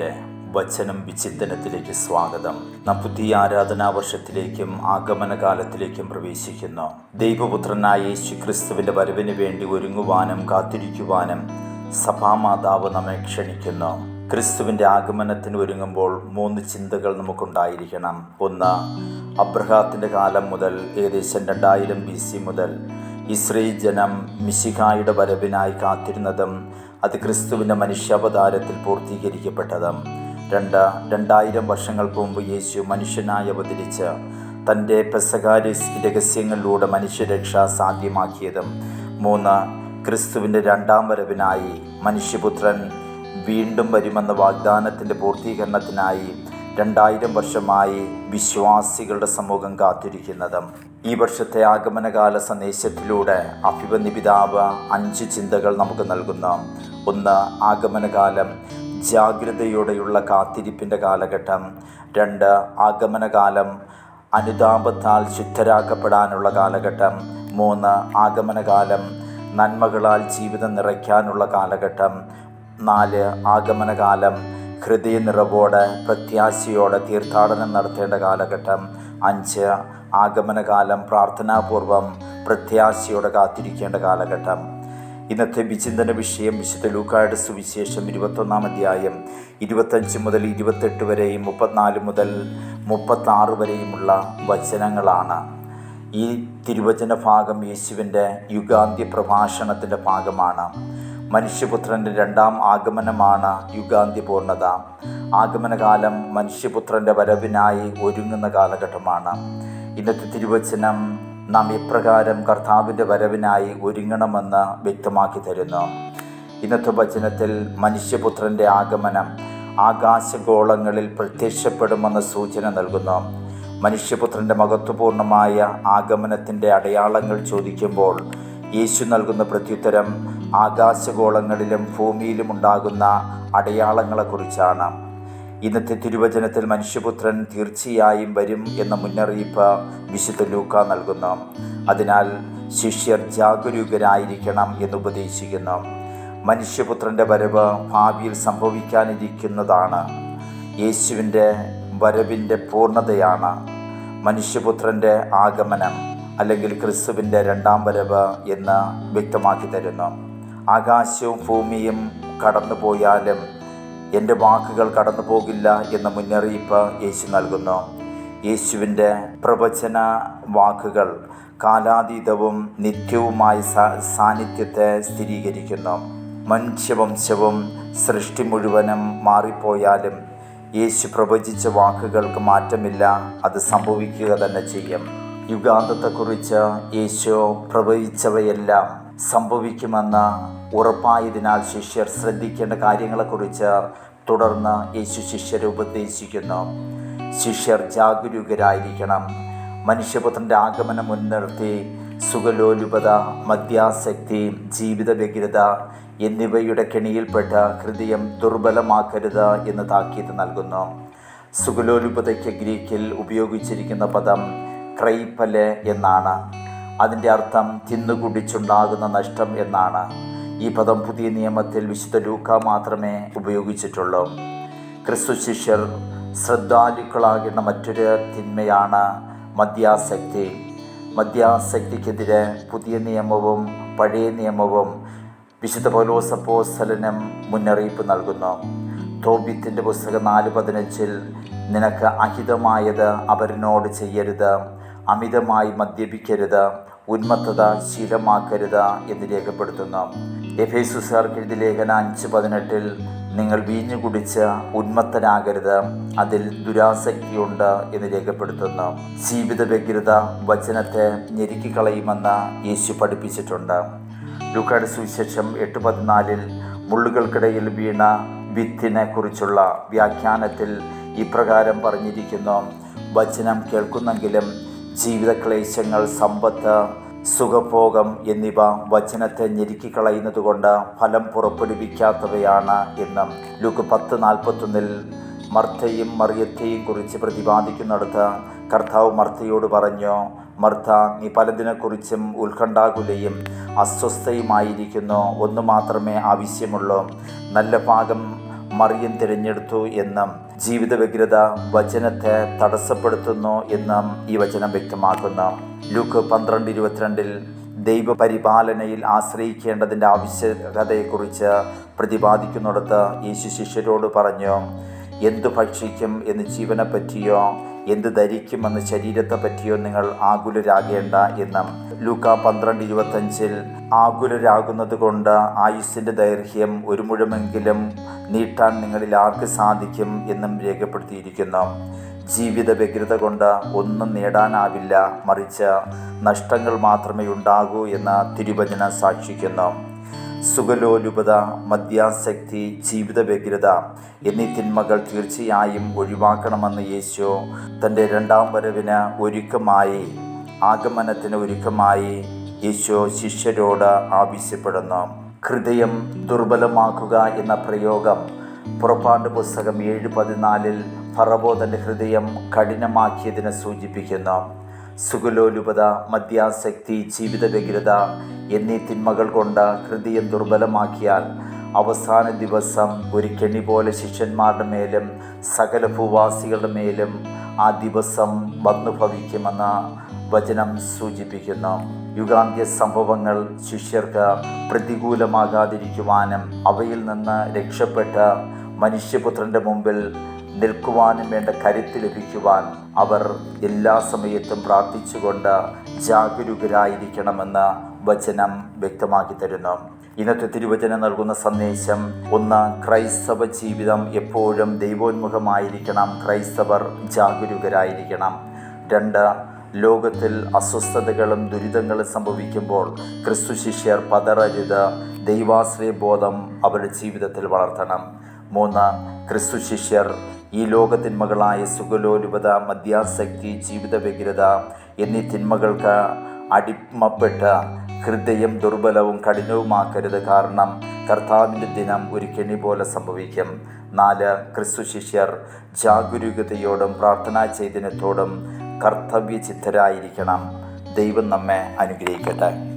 പ്രിയരെ വചനം വിചിന്തനത്തിലേക്ക് സ്വാഗതം. നാം പുതിയ ആരാധനാ വർഷത്തിലേക്കും ആഗമന കാലത്തിലേക്കും പ്രവേശിക്കുന്നു. ദൈവപുത്രനായ യേശു ക്രിസ്തുവിന്റെ വരവിന് വേണ്ടി ഒരുങ്ങുവാനും കാത്തിരിക്കുവാനും സഭാമാതാവ് നമ്മെ ക്ഷണിക്കുന്നു. ക്രിസ്തുവിന്റെ ആഗമനത്തിന് ഒരുങ്ങുമ്പോൾ മൂന്ന് ചിന്തകൾ നമുക്കുണ്ടായിരിക്കണം. ഒന്ന് അബ്രഹാത്തിന്റെ കാലം മുതൽ ഏകദേശം രണ്ടായിരം ബി സി മുതൽ ഇസ്രയേൽ ജനം മിശിഹായുടെ വരവിനായി കാത്തിരുന്നതും അത് ക്രിസ്തുവിന്റെ മനുഷ്യാവതാരത്തിൽ പൂർത്തീകരിക്കപ്പെട്ടത്. രണ്ട് രണ്ടായിരം വർഷങ്ങൾക്ക് മുമ്പ് യേശു മനുഷ്യനായി അവതരിച്ച് തന്റെ പെസകാരി രഹസ്യങ്ങളിലൂടെ മനുഷ്യരക്ഷ സാധ്യമാക്കിയതും. മൂന്ന് ക്രിസ്തുവിന്റെ രണ്ടാം വരവിനായി മനുഷ്യപുത്രൻ വീണ്ടും വരുമെന്ന വാഗ്ദാനത്തിന്റെ പൂർത്തീകരണത്തിനായി രണ്ടായിരം വർഷമായി വിശ്വാസികളുടെ സമൂഹം കാത്തിരിക്കുന്നതും ഈ വർഷത്തെ ആഗമനകാല സന്ദേശത്തിലൂടെ അഭിപന്യ പിതാവ് അഞ്ച് ചിന്തകൾ നമുക്ക് നൽകുന്ന. ഒന്ന് ആഗമനകാലം ജാഗ്രതയോടെയുള്ള കാത്തിരിപ്പിന്റെ കാലഘട്ടം. രണ്ട് ആഗമനകാലം അനുതാപത്താൽ ശുദ്ധരാക്കപ്പെടാനുള്ള കാലഘട്ടം. മൂന്ന് ആഗമനകാലം നന്മകളാൽ ജീവിതം നിറയ്ക്കാനുള്ള കാലഘട്ടം. നാല് ആഗമനകാലം ഹൃദയ നിറവോടെ പ്രത്യാശയോടെ തീർത്ഥാടനം നടത്തേണ്ട കാലഘട്ടം അഞ്ച്. ആഗമനകാലം പ്രാർത്ഥനാപൂർവം പ്രത്യാശയോടെ കാത്തിരിക്കേണ്ട കാലഘട്ടം. ഇന്നത്തെ വിചിന്തന വിഷയം വിശുദ്ധ ലൂക്കായുടെ സുവിശേഷം ഇരുപത്തൊന്നാം അധ്യായം ഇരുപത്തഞ്ച് മുതൽ ഇരുപത്തെട്ട് വരെയും മുപ്പത്തിനാല് മുതൽ മുപ്പത്താറ് വരെയുമുള്ള വചനങ്ങളാണ്. ഈ തിരുവചന ഭാഗം യേശുവിന്റെ യുഗാന്ത്യ പ്രഭാഷണത്തിന്റെ ഭാഗമാണ്. മനുഷ്യപുത്രന്റെ രണ്ടാം ആഗമനമാണ് യുഗാന്തി പൂർണത ആഗമനകാലം മനുഷ്യപുത്രന്റെ വരവിനായി ഒരുങ്ങുന്ന കാലഘട്ടമാണ്. ഇന്നത്തെ തിരുവചനം നാം ഇപ്രകാരം കർത്താവിന്റെ വരവിനായി ഒരുങ്ങണമെന്ന് വ്യക്തമാക്കി തരുന്നു. ഇന്നത്തെ വചനത്തിൽ മനുഷ്യപുത്രന്റെ ആഗമനം ആകാശഗോളങ്ങളിൽ പ്രത്യക്ഷപ്പെടുമെന്ന സൂചന നൽകുന്നു. മനുഷ്യപുത്രന്റെ മഹത്വപൂർണമായ ആഗമനത്തിന്റെ അടയാളങ്ങൾ ചോദിക്കുമ്പോൾ യേശു നൽകുന്ന പ്രത്യുത്തരം ആകാശഗോളങ്ങളിലും ഭൂമിയിലും ഉണ്ടാകുന്ന അടയാളങ്ങളെക്കുറിച്ചാണ്. ഇന്നത്തെ തിരുവചനത്തിൽ മനുഷ്യപുത്രൻ തീർച്ചയായും വരും എന്ന മുന്നറിയിപ്പ് വിശുദ്ധ ലൂക്ക നൽകുന്നു. അതിനാൽ ശിഷ്യർ ജാഗരൂകരായിരിക്കണം എന്നുപദേശിക്കുന്നു മനുഷ്യപുത്രന്റെ വരവ് ഭാവിയിൽ സംഭവിക്കാനിരിക്കുന്നതാണ്. യേശുവിന്റെ വരവിന്റെ പൂർണതയാണ് മനുഷ്യപുത്രന്റെ ആഗമനം അല്ലെങ്കിൽ ക്രിസ്തുവിന്റെ രണ്ടാം വരവ് എന്ന് വ്യക്തമാക്കി തരുന്നു. ആകാശവും ഭൂമിയും കടന്നു പോയാലും എന്റെ വാക്കുകൾ കടന്നു പോകില്ല എന്ന മുന്നറിയിപ്പ് യേശു നൽകുന്നു. യേശുവിന്റെ പ്രവചന വാക്കുകൾ കാലാതീതവും നിത്യവുമായ സാന്നിധ്യത്തെ സ്ഥിരീകരിക്കുന്നു. മനുഷ്യവംശവും സൃഷ്ടി മുഴുവനും മാറിപ്പോയാലും യേശു പ്രവചിച്ച വാക്കുകൾക്ക് മാറ്റമില്ല അത് സംഭവിക്കുക തന്നെ ചെയ്യും. യുഗാന്തത്തെക്കുറിച്ച് യേശു പ്രവചിച്ചവയെല്ലാം സംഭവിക്കുമെന്ന് ഉറപ്പായതിനാൽ ശിഷ്യർ ശ്രദ്ധിക്കേണ്ട കാര്യങ്ങളെക്കുറിച്ച് തുടർന്ന് യേശു ശിഷ്യരെ ഉപദേശിക്കുന്നു. ശിഷ്യർ ജാഗരൂകരായിരിക്കണം. മനുഷ്യപുത്രന്റെ ആഗമനം മുൻനിർത്തി സുഖലോലുപത മദ്യാസക്തി ജീവിത വ്യഗ്രത എന്നിവയുടെ കെണിയിൽപ്പെട്ട ഹൃദയം ദുർബലമാക്കരുത് എന്ന് താക്കീത് നൽകുന്നു. സുഖലോലുപതയ്ക്ക് ഗ്രീക്കിൽ ഉപയോഗിച്ചിരിക്കുന്ന പദം ക്രൈപ്പൽ എന്നാണ്. അതിന്റെ അർത്ഥം തിന്നുകുടിച്ചുണ്ടാകുന്ന നഷ്ടം എന്നാണ്. ഈ പദം പുതിയ നിയമത്തിൽ വിശുദ്ധ ലൂക്ക മാത്രമേ ഉപയോഗിച്ചിട്ടുള്ളൂ. ക്രിസ്തു ശിഷ്യർ ശ്രദ്ധാലുക്കളാകേണ്ട മറ്റൊരു തിന്മയാണ് മദ്യാസക്തി. മദ്യാസക്തിക്കെതിരെ പുതിയ നിയമവും പഴയ നിയമവും വിശുദ്ധ പൗലോസപ്പോസലനും മുന്നറിയിപ്പ് നൽകുന്നു. തോബിത്തിന്റെ പുസ്തകം നാല് പതിനഞ്ചിൽ നിനക്ക് അഹിതമായത് അവരിനോട് ചെയ്യരുത് അമിതമായി മദ്യപിക്കരുത് ഉന്മത്തത ശീലമാക്കരുത് എന്ന് രേഖപ്പെടുത്തുന്നു. എഫേസുസാർക്ക് എഴുതി ലേഖന അഞ്ച് പതിനെട്ടിൽ നിങ്ങൾ വീഞ്ഞു കുടിച്ച് ഉന്മത്തനാകരുത് അതിൽ ദുരാസക്തിയുണ്ട് എന്ന് രേഖപ്പെടുത്തുന്നു. ജീവിത വ്യഗ്രത വചനത്തെ ഞെരുക്കിക്കളയുമെന്ന് യേശു പഠിപ്പിച്ചിട്ടുണ്ട്. ലുക്കാട് സുവിശേഷം എട്ട് പതിനാലിൽ മുള്ളുകൾക്കിടയിൽ വീണ വിത്തിനെ കുറിച്ചുള്ള വ്യാഖ്യാനത്തിൽ ഇപ്രകാരം പറഞ്ഞിരിക്കുന്നു. വചനം കേൾക്കുന്നെങ്കിലും ജീവിതക്ലേശങ്ങൾ സമ്പത്ത് സുഖഭോഗം എന്നിവ വചനത്തെ ഞെരുക്കിക്കളയുന്നതുകൊണ്ട് ഫലം പുറപ്പെടുവിക്കാത്തവയാണ് എന്നും ലുക്ക് പത്ത് നാൽപ്പത്തൊന്നിൽ മർത്തയും മറിയത്തെയും കുറിച്ച് പ്രതിപാദിക്കുന്നിടത്ത് കർത്താവ് മർത്തയോട് പറഞ്ഞു മർത്ത നീ പലതിനെക്കുറിച്ചും ഉത്കണ്ഠാകുലയും അസ്വസ്ഥയുമായിരിക്കുന്നു. ഒന്ന് മാത്രമേ ആവശ്യമുള്ളൂ. നല്ല ഭാഗം മറിയം തിരഞ്ഞെടുത്തു എന്നും ജീവിത വ്യഗ്രത വചനത്തെ തടസ്സപ്പെടുത്തുന്നു എന്ന് ഈ വചനം വ്യക്തമാക്കുന്നു. ലൂക്ക് പന്ത്രണ്ട് ഇരുപത്തിരണ്ടിൽ ദൈവപരിപാലനയിൽ ആശ്രയിക്കേണ്ടതിന്റെ ആവശ്യകതയെക്കുറിച്ച് പ്രതിപാദിക്കുന്നിടത്ത് യേശു ശിഷ്യരോട് പറഞ്ഞു എന്തു ഭക്ഷിക്കും എന്ന് ജീവനെ പറ്റിയോ എന്ത് ധരിക്കുമെന്ന് ശരീരത്തെ പറ്റിയോ നിങ്ങൾ ആകുലരാകേണ്ട എന്നും ലൂക്ക പന്ത്രണ്ട് ഇരുപത്തഞ്ചിൽ ആകുലരാകുന്നത് കൊണ്ട് ആയുസ്സിന്റെ ദൈർഘ്യം ഒരു മുഴമെങ്കിലും നീട്ടാൻ നിങ്ങളിൽ ആർക്ക് സാധിക്കും എന്നും രേഖപ്പെടുത്തിയിരിക്കുന്നു. ജീവിത വ്യഗ്രത കൊണ്ട് ഒന്നും നേടാനാവില്ല മറിച്ച് നഷ്ടങ്ങൾ മാത്രമേ ഉണ്ടാകൂ എന്ന് തിരുവചന സാക്ഷിക്കുന്നു. സുഖലോലുപത മദ്യാസക്തി ജീവിത വ്യഗ്രത എന്നീ തിന്മകൾ തീർച്ചയായും ഒഴിവാക്കണമെന്ന് യേശു തന്റെ രണ്ടാം വരവിന് ഒരുക്കമായി ആഗമനത്തിന് ഒരുക്കമായി യേശോ ശിഷ്യരോട് ആവശ്യപ്പെടുന്നു. ഹൃദയം ദുർബലമാക്കുക എന്ന പ്രയോഗം. പുറപ്പാണ്ട് പുസ്തകം ഏഴ് പതിനാലിൽ ഫറബോധന്റെ ഹൃദയം കഠിനമാക്കിയതിനെ സൂചിപ്പിക്കുന്നു. സുഖലോലുപത മദ്യാസക്തി ജീവിത വ്യഗ്രത എന്നീ തിന്മകൾ കൊണ്ട് ഹൃദയം ദുർബലമാക്കിയാൽ അവസാന ദിവസം ഒരു കെണി പോലെ ശിഷ്യന്മാരുടെ മേലും സകല ഭൂവാസികളുടെ മേലും ആ ദിവസം വന്നു ഭവിക്കുമെന്ന് വചനം സൂചിപ്പിക്കുന്നു. യുഗാന്ത്യ സംഭവങ്ങൾ ശിഷ്യർക്ക് പ്രതികൂലമാകാതിരിക്കുവാനും അവയിൽ നിന്ന് രക്ഷപ്പെട്ട് മനുഷ്യപുത്രന്റെ മുമ്പിൽ നിൽക്കുവാനും വേണ്ട കരുത്ത് ലഭിക്കുവാൻ അവർ എല്ലാ സമയത്തും പ്രാർത്ഥിച്ചുകൊണ്ട് ജാഗരൂകരായിരിക്കണമെന്ന് വചനം വ്യക്തമാക്കി തരുന്നു. ഇന്നത്തെ തിരുവചനം നൽകുന്ന സന്ദേശം ഒന്ന് ക്രൈസ്തവ ജീവിതം എപ്പോഴും ദൈവോന്മുഖമായിരിക്കണം ക്രൈസ്തവർ ജാഗരൂകരായിരിക്കണം. രണ്ട് ലോകത്തിൽ അസ്വസ്ഥതകളും ദുരിതങ്ങളും സംഭവിക്കുമ്പോൾ ക്രിസ്തു ശിഷ്യർ പതറരുത്. ദൈവാശ്രയ ബോധം അവരുടെ ജീവിതത്തിൽ വളർത്തണം. മൂന്ന് ക്രിസ്തു ശിഷ്യർ ഈ ലോകത്തിന്മകളായ സുഖലോലുപത മദ്യാസക്തി ജീവിത വ്യഗ്രത എന്നീ തിന്മകൾക്ക് അടിമപ്പെട്ട് ഹൃദയം ദുർബലവും കഠിനവുമാക്കരുത്. കാരണം കർത്താവിന്റെ ദിനം ഒരു കെണി പോലെ സംഭവിക്കും. നാല് ക്രിസ്തു ശിഷ്യർ ജാഗരൂകതയോടും പ്രാർത്ഥനാ ചൈതന്യത്തോടും കർത്തവ്യചിത്തരായിരിക്കണം. ദൈവം നമ്മെ അനുഗ്രഹിക്കട്ടെ.